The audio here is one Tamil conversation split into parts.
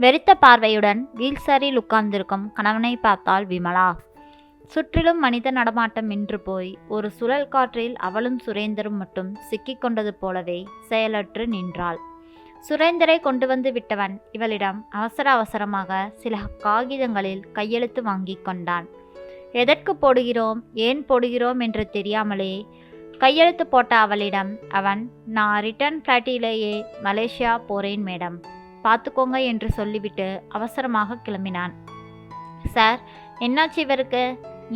வெறித்த பார்வையுடன் வீல்சரில் உட்கார்ந்திருக்கும் கணவனை பார்த்தாள் விமலா. சுற்றிலும் மனித நடமாட்டம் நின்று போய் ஒரு சுழல் காற்றில் அவளும் சுரேந்தரும் மட்டும் சிக்கிக்கொண்டது போலவே செயலற்று நின்றாள். சுரேந்தரை கொண்டு வந்து விட்டவன் இவளிடம் அவசர அவசரமாக சில காகிதங்களில் கையெழுத்து வாங்கி கொண்டான். எதற்கு போடுகிறோம்? ஏன் போடுகிறோம்? என்று தெரியாமலே கையெழுத்து போட்ட அவளிடம் அவன் நான் ரிட்டர்ன் ஃப்ளைட்டிலேயே மலேசியா போறேன் மேடம். பார்த்துக்கோங்க என்று சொல்லிவிட்டு அவசரமாக கிளம்பினான். சார் என்னாச்சு இவருக்கு?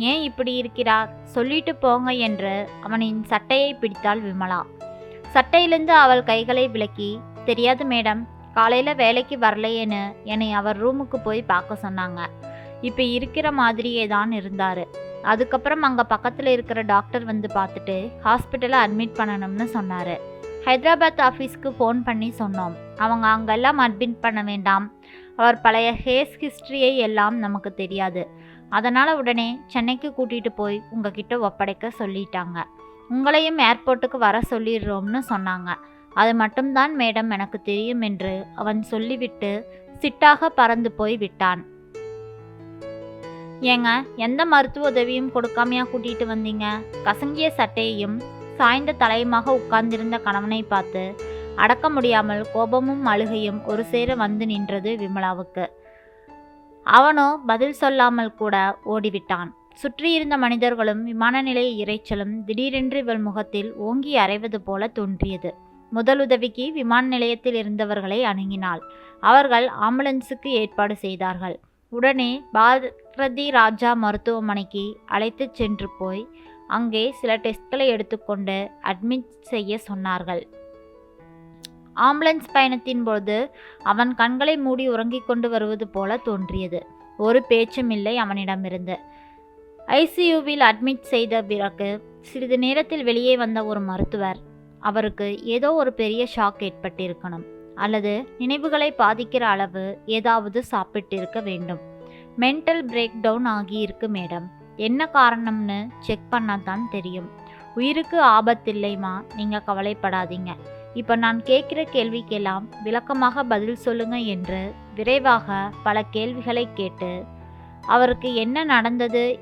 ஏன் இப்படி இருக்கிறார்? சொல்லிட்டு போங்க என்று அவனின் சட்டையை பிடித்தாள் விமலா. சட்டையிலிருந்து அவள் கைகளை விலக்கி தெரியாது மேடம் காலையில் வேலைக்கு வரலையேன்னு என்னை அவர் ரூமுக்கு போய் பார்க்க சொன்னாங்க. இப்போ இருக்கிற மாதிரியே தான் இருந்தார். அதுக்கப்புறம் அங்கே பக்கத்தில் இருக்கிற டாக்டர் வந்து பார்த்துட்டு ஹாஸ்பிட்டலில் அட்மிட் பண்ணணும்னு சொன்னார். ஹைதராபாத் ஆஃபீஸ்க்கு ஃபோன் பண்ணி சொன்னோம். அவங்க அங்கெல்லாம் அட்மிட் பண்ண வேண்டாம். அவர் பழைய ஹேஸ் ஹிஸ்ட்ரியை எல்லாம் நமக்கு தெரியாது. அதனால் உடனே சென்னைக்கு கூட்டிகிட்டு போய் உங்ககிட்ட ஒப்படைக்க சொல்லிட்டாங்க. உங்களையும் ஏர்போர்ட்டுக்கு வர சொல்லிடுறோம்னு சொன்னாங்க. அது மட்டும்தான் மேடம் எனக்கு தெரியும் என்று அவன் சொல்லிவிட்டு சிட்டாக பறந்து போய் விட்டான். ஏங்க எந்த மருத்துவ உதவியும் கொடுக்காமையா கூட்டிகிட்டு வந்தீங்க? கசங்கிய சட்டையையும் சாய்ந்த தலையுமாக உட்கார்ந்திருந்த கணவனை பார்த்து அடக்க முடியாமல் கோபமும் அழுகையும் ஒரு சேர வந்து நின்றது விமலாவுக்கு. அவனோ பதில் சொல்லாமல் கூட ஓடிவிட்டான். சுற்றியிருந்த மனிதர்களும் விமான நிலைய இரைச்சலும் திடீரென்று இவள் முகத்தில் ஓங்கி அரைவது போல தோன்றியது. முதலுதவிக்கு விமான நிலையத்தில் இருந்தவர்களை அணுகினாள். அவர்கள் ஆம்புலன்ஸுக்கு ஏற்பாடு செய்தார்கள். உடனே பாரதி ராஜா மருத்துவமனைக்கு அழைத்துச் சென்று போய் அங்கே சில டெஸ்ட்களை எடுத்துக்கொண்டு அட்மிட் செய்ய சொன்னார்கள். ஆம்புலன்ஸ் பயணத்தின் போது அவன் கண்களை மூடி உறங்கிக் கொண்டு வருவது போல தோன்றியது. ஒரு பேச்சும் இல்லை அவனிடமிருந்து. ஐசியூவில் அட்மிட் செய்த பிறகு சிறிது நேரத்தில் வெளியே வந்த ஒரு மருத்துவர் அவருக்கு ஏதோ ஒரு பெரிய ஷாக் ஏற்பட்டிருக்கணும் அல்லது நினைவுகளை பாதிக்கிற அளவு ஏதாவது சாப்பிட்டிருக்க வேண்டும். மென்டல் பிரேக் டவுன் ஆகியிருக்கு மேடம் என்ன காரணம்னு செக் பண்ணால் தான் தெரியும். உயிருக்கு ஆபத்தில்லைமா நீங்கள் கவலைப்படாதீங்க. இப்போ நான் கேட்குற கேள்விக்கெல்லாம் விளக்கமாக பதில் சொல்லுங்க என்று விரைவாக பல கேள்விகளை கேட்டு அவருக்கு என்ன நடந்தது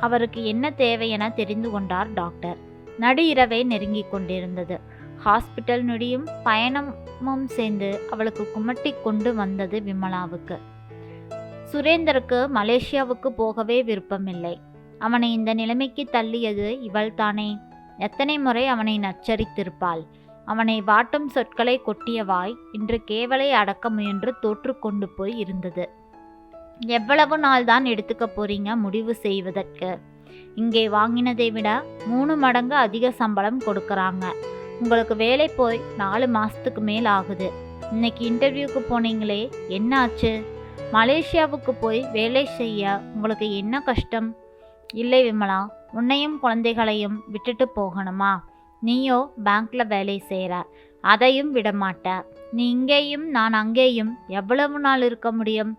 அவருக்கு என்ன தேவை என தெரிந்து கொண்டார் டாக்டர். நடு இரவை நெருங்கி கொண்டிருந்தது. ஹாஸ்பிட்டல் நொடியும் பயணமும் சேர்ந்து அவளுக்கு குமட்டி கொண்டு வந்தது விமலாவுக்கு. சுரேந்தருக்கு மலேசியாவுக்கு போகவே விருப்பமில்லை. அவனை இந்த நிலைமைக்கு தள்ளியது இவள் தானே எத்தனை முறை அவனை நச்சரித்திருப்பாள். அவனை வாட்டும் சொற்களை கொட்டிய வாய் இன்று கேவலை அடக்க முயன்று தோற்று கொண்டு போய் இருந்தது. எவ்வளவு நாள் தான் எடுத்துக்க போறீங்க முடிவு செய்வதற்கு? இங்கே வாங்கினதை விட மூணு மடங்கு அதிக சம்பளம் கொடுக்கறாங்க. உங்களுக்கு வேலை போய் நாலு மாசத்துக்கு மேல் ஆகுது. இன்னைக்கு இன்டர்வியூக்கு போனீங்களே என்ன ஆச்சு? மலேசியாவுக்கு போய் வேலை செய்ய உங்களுக்கு என்ன கஷ்டம்? இல்லை விமலா உன்னையும் குழந்தைகளையும் விட்டுட்டு போகணுமா? நீயோ பேங்க்ல வேலை செய்கிற அதையும் விடமாட்ட நீ இங்கேயும் நான் அங்கேயும் எவ்வளவு நாள் இருக்க முடியும்?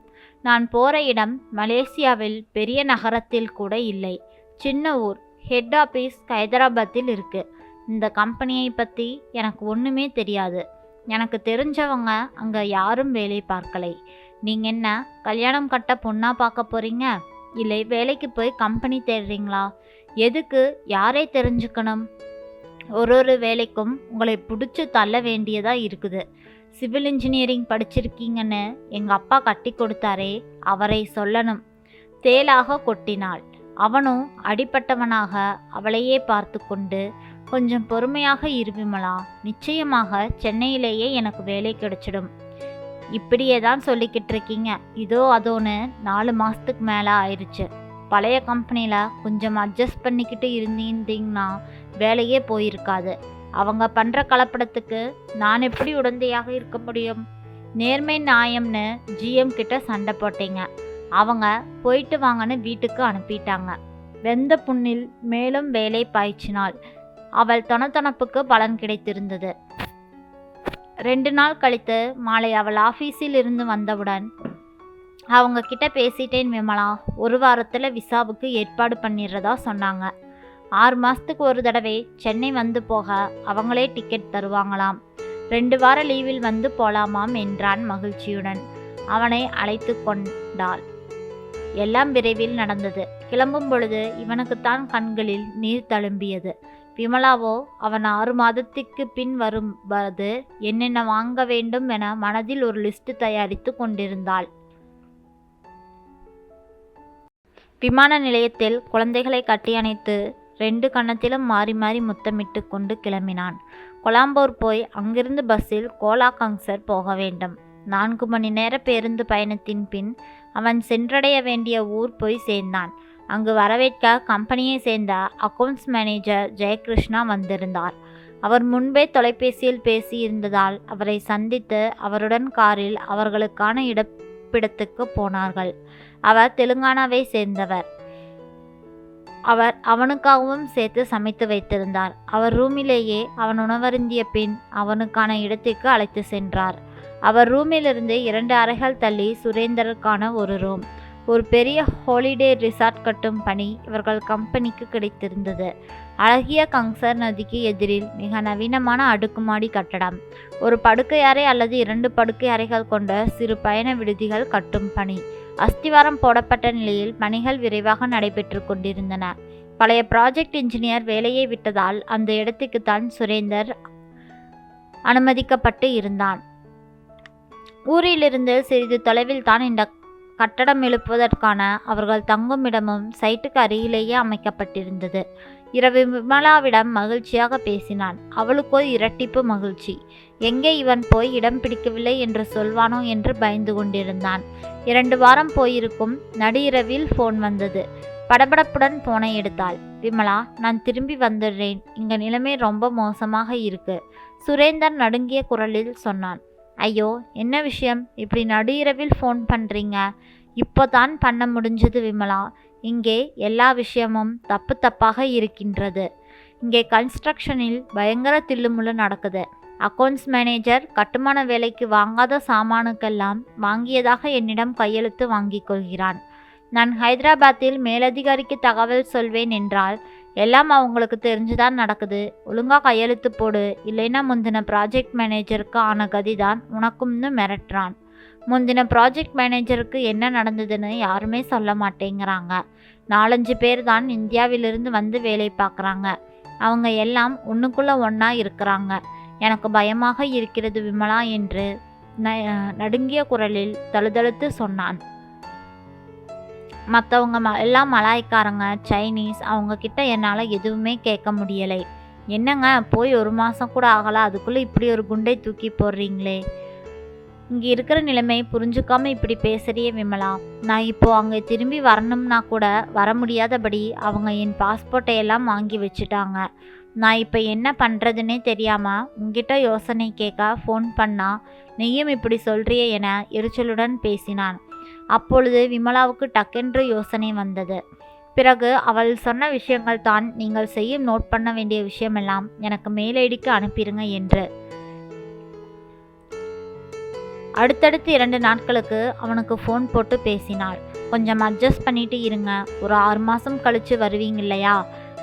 நான் போகிற இடம் மலேசியாவில் பெரிய நகரத்தில் கூட இல்லை. சின்ன ஊர் ஹெட் ஆஃபீஸ் ஹைதராபாத்தில் இருக்குது இந்த கம்பெனியை பற்றி எனக்கு ஒன்றுமே தெரியாது. எனக்கு தெரிஞ்சவங்க அங்கே யாரும் வேலை பார்க்கலை. நீங்கள் என்ன கல்யாணம் கட்ட பொண்ணாக பார்க்க போகிறீங்க இல்லை வேலைக்கு போய் கம்பெனி தேடுறீங்களா? எதுக்கு? யாரை தெரிஞ்சுக்கணும்? ஒரு ஒரு வேலைக்கும் உங்களை பிடிச்சி தள்ள வேண்டியதாக இருக்குது. சிவில் இன்ஜினியரிங் படிச்சிருக்கீங்கன்னு எங்கள் அப்பா கட்டி கொடுத்தாரே அவரை சொல்லணும். தேலாக கொட்டினாள். அவனும் அடிப்பட்டவனாக அவளையே பார்த்து கொண்டு கொஞ்சம் பொறுமையாக இருவிமலா நிச்சயமாக சென்னையிலேயே எனக்கு வேலை கிடைச்சிடும். இப்படியே தான் சொல்லிக்கிட்டு இருக்கீங்க. இதோ அதோன்னு நாலு மாதத்துக்கு மேலே ஆயிடுச்சு பழைய கம்பெனியில் கொஞ்சம் அட்ஜஸ்ட் பண்ணிக்கிட்டு இருந்தீங்கன்னா வேலையே போயிருக்காது. அவங்க பண்ணுற கலப்படத்துக்கு நான் எப்படி உடந்தையாக இருக்க முடியும்? நேர்மை நியாயம்னு ஜிஎம் கிட்ட சண்டை போட்டீங்க. அவங்க போயிட்டு வாங்கன்னு வீட்டுக்கு அனுப்பிட்டாங்க. வெந்த புண்ணில் மேலும் வேலை பாய்ச்சினாள். அவள் தொணத்தொணப்புக்கு பலன் கிடைத்திருந்தது. ரெண்டு நாள் கழித்து மாலை அவள் ஆஃபீஸில் இருந்து வந்தவுடன் அவங்க கிட்ட பேசிட்டேன் விமலா. ஒரு வாரத்தில் விசாவுக்கு ஏற்பாடு பண்ணிடுறதா சொன்னாங்க. ஆறு மாதத்துக்கு ஒரு தடவை சென்னை வந்து போக அவங்களே டிக்கெட் தருவாங்களாம். ரெண்டு வார லீவில் வந்து போலாமாம் என்றான் மகிழ்ச்சியுடன். அவனை அழைத்து கொண்டாள். எல்லாம் விரைவில் நடந்தது. கிளம்பும் பொழுது இவனுக்குத்தான் கண்களில் நீர் தழும்பியது. விமலாவோ அவன் ஆறு மாதத்துக்கு பின் வரும்போது என்னென்ன வாங்க வேண்டும் என மனதில் ஒரு லிஸ்ட் தயாரித்து கொண்டிருந்தாள். விமான நிலையத்தில் குழந்தைகளை கட்டியணைத்து ரெண்டு கன்னத்திலும் மாறி மாறி முத்தமிட்டு கொண்டு கிளம்பினான். கொலாம்பூர் போய் அங்கிருந்து பஸ்ஸில் கோலாகங்சர் போக வேண்டும். நான்கு மணி நேர பேருந்து பயணத்தின் பின் அவன் சென்றடைய வேண்டிய ஊர் போய் சேர்ந்தான். அங்கு வரவேற்க கம்பெனியை சேர்ந்த அக்கவுண்ட்ஸ் மேனேஜர் ஜெயகிருஷ்ணா வந்திருந்தார். அவர் முன்பே தொலைபேசியில் பேசியிருந்ததால் அவரை சந்தித்து அவருடன் காரில் அவர்களுக்கான இருப்பிடத்துக்கு போனார்கள். அவர் தெலுங்கானாவை சேர்ந்தவர். அவர் அவனுக்காகவும் சேர்த்து சமைத்து வைத்திருந்தார். அவர் ரூமிலேயே அவன் உணவருந்திய பின் அவனுக்கான இடத்திற்கு அழைத்து சென்றார். அவர் ரூமிலிருந்து இரண்டு அறைகள் தள்ளி சுரேந்தருக்கான ஒரு ரூம் ஒரு பெரிய ஹாலிடே ரிசார்ட் கட்டும் பணி இவர்கள் கம்பெனிக்கு கிடைத்திருந்தது. அழகிய கங்சர் நதிக்கு எதிரில் மிக நவீனமான அடுக்குமாடி கட்டடம். ஒரு படுக்கை அறை அல்லது இரண்டு படுக்கை அறைகள் கொண்ட சிறு பயண விடுதிகள் கட்டும் பணி. அஸ்திவாரம் போடப்பட்ட நிலையில் பணிகள் விரைவாக நடைபெற்று கொண்டிருந்தன. பழைய ப்ராஜெக்ட் இன்ஜினியர் வேலையை விட்டதால் அந்த இடத்துக்கு தான் சுரேந்தர் அனுமதிக்கப்பட்டு இருந்தான். ஊரிலிருந்து சிறிது தொலைவில் தான் இந்த கட்டடம் எழுப்புவதற்கான அவர்கள் தங்கும் இடமும் சைட்டுக்கு அருகிலேயே அமைக்கப்பட்டிருந்தது. இரவு விமலாவிடம் மகிழ்ச்சியாக பேசினான். அவளுக்கோ இரட்டிப்பு மகிழ்ச்சி. எங்கே இவன் போய் இடம் பிடிக்கவில்லை என்று சொல்வானோ என்று பயந்து கொண்டிருந்தான். இரண்டு வாரம் போயிருக்கும் நடு இரவில் ஃபோன் வந்தது. படபடப்புடன் போனை எடுத்தாள். விமலா நான் திரும்பி வந்துடுறேன். இங்க நிலைமை ரொம்ப மோசமாக இருக்கு. சுரேந்தர் நடுங்கிய குரலில் சொன்னான். ஐயோ என்ன விஷயம்? இப்படி நடு இரவில் ஃபோன் பண்ணுறீங்க இப்போ தான் பண்ண முடிஞ்சது விமலா. இங்கே எல்லா விஷயமும் தப்பு தப்பாக இருக்கின்றது. இங்கே கன்ஸ்ட்ரக்ஷனில் பயங்கர தில்லுமுள்ளு நடக்குது. அக்கௌண்ட்ஸ் மேனேஜர் கட்டுமான வேலைக்கு வாங்காத சாமானுக்கெல்லாம் வாங்கியதாக என்னிடம் கையெழுத்து வாங்கிக் கொள்கிறான். நான் ஹைதராபாத்தில் மேலதிகாரிக்கு தகவல் சொல்வேன் என்றால் எல்லாம் அவங்களுக்கு தெரிஞ்சுதான் நடக்குது. ஒழுங்காக கையெழுத்து போடு இல்லைன்னா முந்தின ப்ராஜெக்ட் மேனேஜருக்கு ஆன கதிதான் உனக்கும்னு மிரட்டுறான். முந்தின ப்ராஜெக்ட் மேனேஜருக்கு என்ன நடந்ததுன்னு யாருமே சொல்ல மாட்டேங்கிறாங்க. நாலஞ்சு பேர் தான் இந்தியாவிலிருந்து வந்து வேலை பார்க்குறாங்க. அவங்க எல்லாம் ஒன்றுக்குள்ளே ஒன்றா இருக்கிறாங்க. எனக்கு பயமாக இருக்கிறது விமலா என்று ந நடுங்கிய குரலில் தழுதழுத்து சொன்னான். மற்றவங்க ம எல்லாம் மலாய்க்காரங்க சைனீஸ் அவங்கக்கிட்ட என்னால் எதுவுமே கேட்க முடியலை. என்னங்க போய் ஒரு மாதம் கூட ஆகலை அதுக்குள்ளே இப்படி ஒரு குண்டை தூக்கி போடுறீங்களே? இங்கே இருக்கிற நிலைமை புரிஞ்சுக்காம இப்படி பேசுறியே விமலா. நான் இப்போ அங்கே திரும்பி வரணும்னா கூட வர முடியாதபடி அவங்க என் பாஸ்போர்ட்டை எல்லாம் வாங்கி வச்சுட்டாங்க. நான் இப்போ என்ன பண்ணுறதுன்னே தெரியாமல் உங்ககிட்ட யோசனை கேட்க ஃபோன் பண்ணா நீயும் இப்படி சொல்கிறியே என எரிச்சலுடன் பேசினான். அப்பொழுது விமலாவுக்கு டக்கென்று யோசனை வந்தது. பிறகு அவள் சொன்ன விஷயங்கள் தான் நீங்கள் செய்யும் நோட் பண்ண வேண்டிய விஷயமெல்லாம் எனக்கு மேலடிக்கு அனுப்பிடுங்க என்று. அடுத்தடுத்து இரண்டு நாட்களுக்கு அவனுக்கு ஃபோன் போட்டு பேசினாள். கொஞ்சம் அட்ஜஸ்ட் பண்ணிட்டு இருங்க. ஒரு ஆறு மாதம் கழித்து வருவீங்க இல்லையா?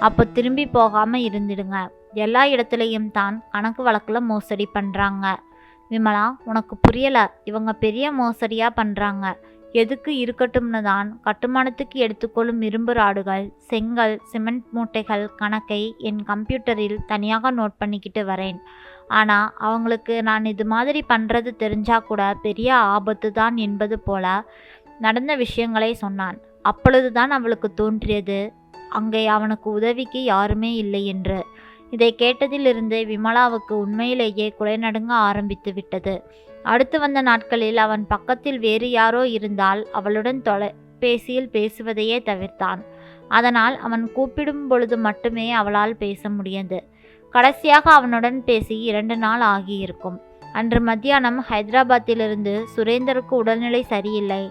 அப்போ திரும்பி போகாமல் இருந்துடுங்க. எல்லா இடத்துலையும் தான் கணக்கு வழக்கில் மோசடி பண்ணுறாங்க விமலா உனக்கு புரியலை. இவங்க பெரிய மோசடியாக பண்ணுறாங்க எதுக்கு இருக்கட்டும்னு தான் கட்டுமானத்துக்கு எடுத்துக்கொள்ளும் இரும்பு ராடுகள் செங்கல் சிமெண்ட் மூட்டைகள் கணக்கை என் கம்ப்யூட்டரில் தனியாக நோட் பண்ணிக்கிட்டு வரேன். ஆனால் அவங்களுக்கு நான் இது மாதிரி பண்ணுறது தெரிஞ்சா கூட பெரிய ஆபத்து தான் என்பது போல நடந்த விஷயங்களை சொன்னான். அப்பொழுதுதான் அவளுக்கு தோன்றியது அங்கே அவனுக்கு உதவிக்கு யாருமே இல்லை என்று. இதை கேட்டதிலிருந்து விமலாவுக்கு உண்மையிலேயே குலைநடுங்க ஆரம்பித்து விட்டது. அடுத்து வந்த நாட்களில் அவன் பக்கத்தில் வேறு யாரோ இருந்தால் அவளுடன் தொலைபேசியில் பேசுவதையே தவிர்த்தான். அதனால் அவன் கூப்பிடும் பொழுது மட்டுமே அவளால் பேச முடியாது. கடைசியாக அவனுடன் பேசி இரண்டு நாள் ஆகியிருக்கும். அன்று மத்தியானம் ஹைதராபாத்திலிருந்து சுரேந்தருக்கு உடல்நிலை சரியில்லை.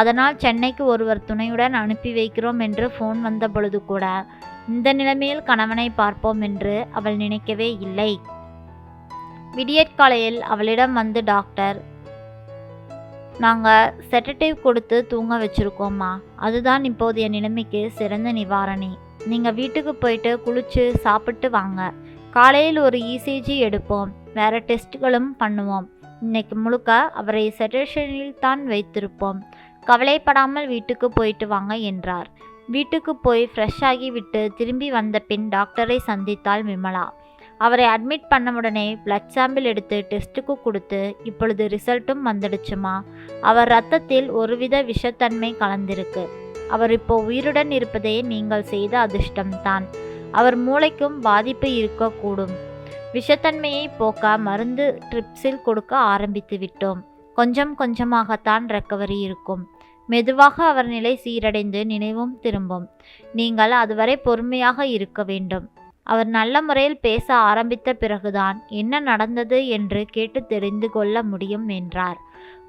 அதனால் சென்னைக்கு ஒருவர் துணையுடன் அனுப்பி வைக்கிறோம் என்று ஃபோன் வந்த பொழுது கூட இந்த நிலைமையில் கணவனை பார்ப்போம் என்று அவள் நினைக்கவே இல்லை. விடியற்காலையில் அவளிடம் வந்து டாக்டர் நாங்கள் செட்டட்டிவ் கொடுத்து தூங்க வச்சுருக்கோம்மா. அதுதான் இப்போதைய நிலைமைக்கு சிறந்த நிவாரணி. நீங்கள் வீட்டுக்கு போயிட்டு குளிச்சு சாப்பிட்டு வாங்க. காலையில் ஒரு இசிஜி எடுப்போம். வேறு டெஸ்ட்டுகளும் பண்ணுவோம். இன்னைக்கு முழுக்க அவரை செடேஷனில் தான் வைத்திருப்போம். கவலைப்படாமல் வீட்டுக்கு போயிட்டு வாங்க என்றார். வீட்டுக்கு போய் ஃப்ரெஷ் ஆகிவிட்டு திரும்பி வந்த பின் டாக்டரை சந்தித்தாள் விமலா. அவரை அட்மிட் பண்ண உடனே பிளட் சாம்பிள் எடுத்து டெஸ்ட்டுக்கு கொடுத்து இப்பொழுது ரிசல்ட்டும் வந்துடுச்சுமா? அவர் ரத்தத்தில் ஒருவித விஷத்தன்மை கலந்திருக்கு. அவர் இப்போ உயிருடன் இருப்பதே நீங்கள் செய்த அதிர்ஷ்டம்தான். அவர் மூளைக்கும் பாதிப்பு இருக்கக்கூடும். விஷத்தன்மையை போக்க மருந்து ட்ரிப்ஸில் கொடுக்க ஆரம்பித்து விட்டோம். கொஞ்சம் கொஞ்சமாகத்தான் ரெக்கவரி இருக்கும். மெதுவாக அவர் நிலை சீரடைந்து நினைவும் திரும்பும். நீங்கள் அதுவரை பொறுமையாக இருக்க வேண்டும். அவர் நல்ல முறையில் பேச ஆரம்பித்த பிறகுதான் என்ன நடந்தது என்று கேட்டு தெரிந்து கொள்ள முடியும் என்றார்.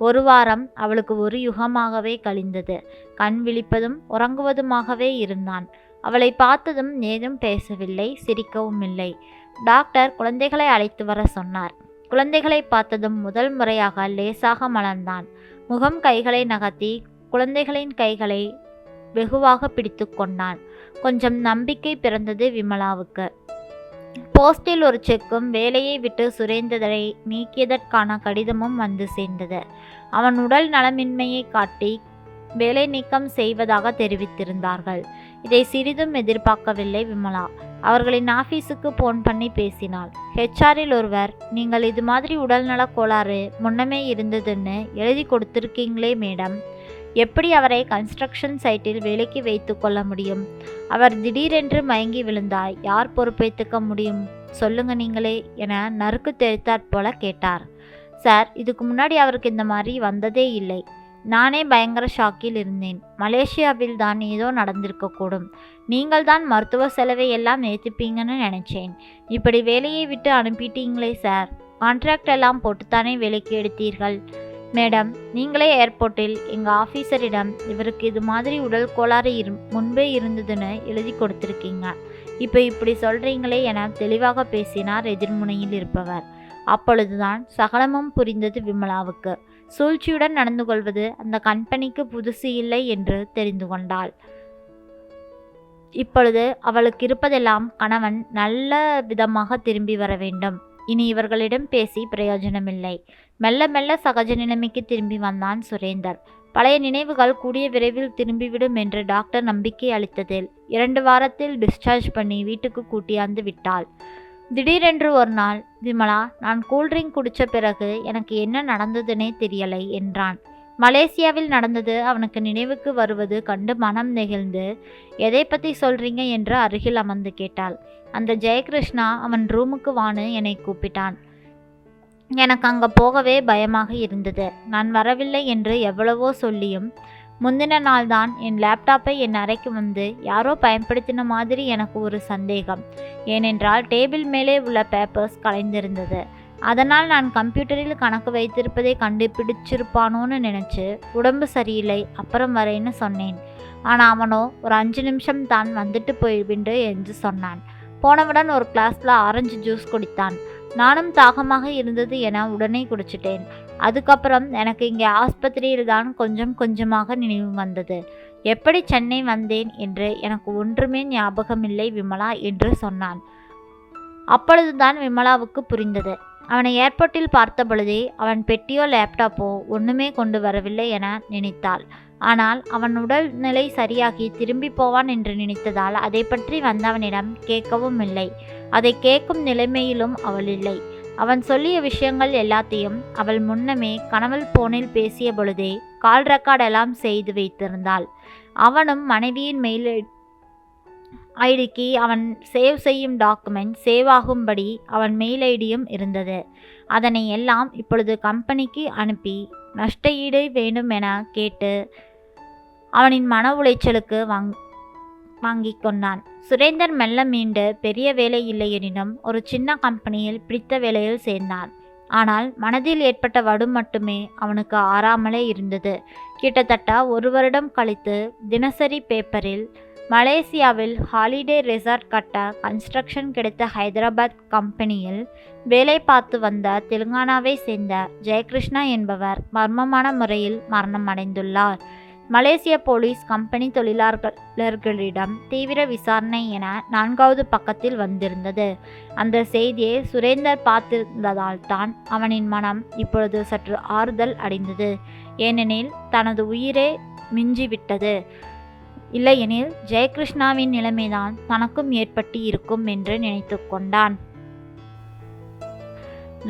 ஒரு வாரம் அவளுக்கு ஒரு யுகமாகவே கழிந்தது. கண் விழிப்பதும் உறங்குவதுமாகவே இருந்தான். அவளை பார்த்ததும் ஏதும் பேசவில்லை சிரிக்கவும் இல்லை டாக்டர் குழந்தைகளை அழைத்து வர சொன்னார். குழந்தைகளை பார்த்ததும் முதல் முறையாக லேசாக மலர்ந்தான். முகம் கைகளை நகர்த்தி குழந்தைகளின் கைகளை வெகுவாக பிடித்து கொண்டான். கொஞ்சம் நம்பிக்கை பிறந்தது விமலாவுக்கு. போஸ்டில் ஒரு செக்கும் வேலையை விட்டு சுரேந்ததரை நீக்கியதற்கான கடிதமும் வந்து சேர்ந்தது. அவன் உடல் நலமின்மையை காட்டி வேலை நீக்கம் செய்வதாக தெரிவித்திருந்தார்கள். இதை சிறிதும் எதிர்பார்க்கவில்லை விமலா. அவர்களின் ஆஃபீஸுக்கு போன் பண்ணி பேசினாள். ஹெச்ஆரில் ஒருவர் நீங்கள் இது மாதிரி உடல்நலக் கோளாறு முன்னமே இருந்ததுன்னு எழுதி கொடுத்துருக்கீங்களே மேடம். எப்படி அவரை கன்ஸ்ட்ரக்ஷன் சைட்டில் வேலைக்கு வைத்து கொள்ள முடியும்? அவர் திடீரென்று மயங்கி விழுந்தாய் யார் பொறுப்பேற்றுக்க முடியும்? சொல்லுங்க நீங்களே என நறுக்கு தெரித்தாற் போல கேட்டார். சார் இதுக்கு முன்னாடி அவருக்கு இந்த மாதிரி வந்ததே இல்லை. நானே பயங்கர ஷாக்கில் இருந்தேன். மலேசியாவில் தான் ஏதோ நடந்திருக்கக்கூடும். நீங்கள் தான் மருத்துவ செலவை எல்லாம் ஏற்றுப்பீங்கன்னு நினச்சேன். இப்படி வேலையை விட்டு அனுப்பிட்டீங்களே சார். கான்ட்ராக்ட் எல்லாம் போட்டுத்தானே வேலைக்கு எடுத்தீர்கள். மேடம் நீங்களே ஏர்போர்ட்டில் எங்கள் ஆஃபீஸரிடம் இவருக்கு இது மாதிரி உடல் கோளாறு இரு முன்பே இருந்ததுன்னு எழுதி கொடுத்துருக்கீங்க. இப்போ இப்படி சொல்கிறீங்களே என தெளிவாக பேசினார் எதிர்முனையில் இருப்பவர். அப்பொழுதுதான் சகலமும் புரிந்தது விமலாவுக்கு. சூழ்ச்சியுடன் நடந்து கொள்வது அந்த கம்பெனிக்கு புதுசு இல்லை என்று தெரிந்து கொண்டாள். இப்பொழுது அவளுக்கு இருப்பதெல்லாம் கணவன் நல்ல விதமாக திரும்பி வர வேண்டும். இனி இவர்களிடம் பேசி பிரயோஜனமில்லை. மெல்ல மெல்ல சகஜ நிலைமைக்கு திரும்பி வந்தான் சுரேந்தர். பழைய நினைவுகள் கூடிய விரைவில் திரும்பிவிடும் என்று டாக்டர் நம்பிக்கை அளித்ததில் இரண்டு வாரத்தில் டிஸ்சார்ஜ் பண்ணி வீட்டுக்கு கூட்டியாந்து விட்டாள். திடீரென்று ஒரு நாள் விமலா நான் கூல்ட்ரிங்க் குடித்த பிறகு எனக்கு என்ன நடந்ததுன்னே தெரியலை என்றான். மலேசியாவில் நடந்தது அவனுக்கு நினைவுக்கு வருவது கண்டு மனம் நெகிழ்ந்து எதை பற்றி சொல்கிறீங்க என்று அருகில் அமர்ந்து கேட்டாள். அந்த ஜெயகிருஷ்ணா அவன் ரூமுக்கு வான்னு என்னை கூப்பிட்டான். எனக்கு அங்கே போகவே பயமாக இருந்தது. நான் வரவில்லை என்று எவ்வளவோ சொல்லியும் முந்தின நாள் தான் என் லேப்டாப்பை என் அறைக்கு வந்து யாரோ பயன்படுத்தின மாதிரி எனக்கு ஒரு சந்தேகம். ஏனென்றால் டேபிள் மேலே உள்ள பேப்பர்ஸ் கலைந்திருந்தது. அதனால் நான் கம்ப்யூட்டரில் கணக்கு வைத்திருப்பதை கண்டுபிடிச்சிருப்பானோன்னு நினச்சி உடம்பு சரியில்லை அப்புறம் வரேன்னு சொன்னேன். ஆனால் அவனோ ஒரு அஞ்சு நிமிஷம் தான் வந்துட்டு போய்விண்டு என்று சொன்னான். போனவுடன் ஒரு கிளாஸில் ஆரஞ்சு ஜூஸ் குடித்தான். நானும் தாகமாக இருந்தது என உடனே குடிச்சிட்டேன். அதுக்கப்புறம் எனக்கு இங்கே ஆஸ்பத்திரியில் தான் கொஞ்சம் கொஞ்சமாக நினைவு வந்தது. எப்படி சென்னை வந்தேன் என்று எனக்கு ஒன்றுமே ஞாபகமில்லை விமலா என்று சொன்னான். அப்பொழுதுதான் விமலாவுக்கு புரிந்தது. அவனை ஏர்போர்ட்டில் பார்த்த பொழுதே அவன் பெட்டியோ லேப்டாப்போ ஒன்றுமே கொண்டு வரவில்லை என நினைத்தாள். ஆனால் அவன் உடல்நிலை சரியாகி திரும்பி போவான் என்று நினைத்ததால் அதை பற்றி வந்தவனிடம் கேட்கவும் இல்லை. அதை கேட்கும் நிலைமையிலும் அவள் இல்லை. அவன் சொல்லிய விஷயங்கள் எல்லாத்தையும் அவள் முன்னமே கனவல் போனில் பேசிய பொழுதே கால் ரெக்கார்ட் எல்லாம் செய்து வைத்திருந்தாள். அவனும் மனைவியின் மெயில் ஐடிக்கு அவன் சேவ் செய்யும் டாக்குமெண்ட் சேவ் ஆகும்படி அவன் மெயில் ஐடியும் இருந்தது. அதனை எல்லாம் இப்பொழுது கம்பெனிக்கு அனுப்பி நஷ்ட ஈடு வேண்டும் என கேட்டு அவனின் மன உளைச்சலுக்கு வாங் வாங்கி கொண்டான். சுரேந்தர் மெல்ல மீண்டு பெரிய வேலை இல்லை எனினும் ஒரு சின்ன கம்பெனியில் பிடித்த வேலையில் சேர்ந்தான். ஆனால் மனதில் ஏற்பட்ட வடு மட்டுமே அவனுக்கு ஆறாமலே இருந்தது. கிட்டத்தட்ட ஒரு வருடம் கழித்து தினசரி பேப்பரில் மலேசியாவில் ஹாலிடே ரெசார்ட் கட்ட கன்ஸ்ட்ரக்ஷன் கிடைத்த ஹைதராபாத் கம்பெனியில் வேலை பார்த்து வந்த தெலுங்கானாவை சேர்ந்த ஜெயகிருஷ்ணா என்பவர் மர்மமான முறையில் மரணம் அடைந்துள்ளார். மலேசிய போலீஸ் கம்பெனி தொழிலாளர்களிடம் தீவிர விசாரணை என நான்காவது பக்கத்தில் வந்திருந்தது. அந்த செய்தியை சுரேந்தர் பார்த்திருந்ததால் தான் அவனின் மனம் இப்பொழுது சற்று ஆறுதல் அடைந்தது. ஏனெனில் தனது உயிரே மிஞ்சிவிட்டது. இல்லையெனில் ஜெயகிருஷ்ணாவின் நிலைமைதான் தனக்கும் ஏற்பட்டு இருக்கும் என்று நினைத்து கொண்டான்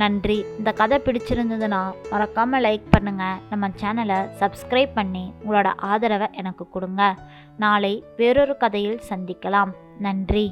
நன்றி. இந்த கதை பிடிச்சிருந்ததுன்னா மறக்காமல் லைக் பண்ணுங்கள் நம்ம சேனலை சப்ஸ்கிரைப் பண்ணி உங்களோட ஆதரவை எனக்கு கொடுங்க. நாளை வேறொரு கதையில் சந்திக்கலாம். நன்றி.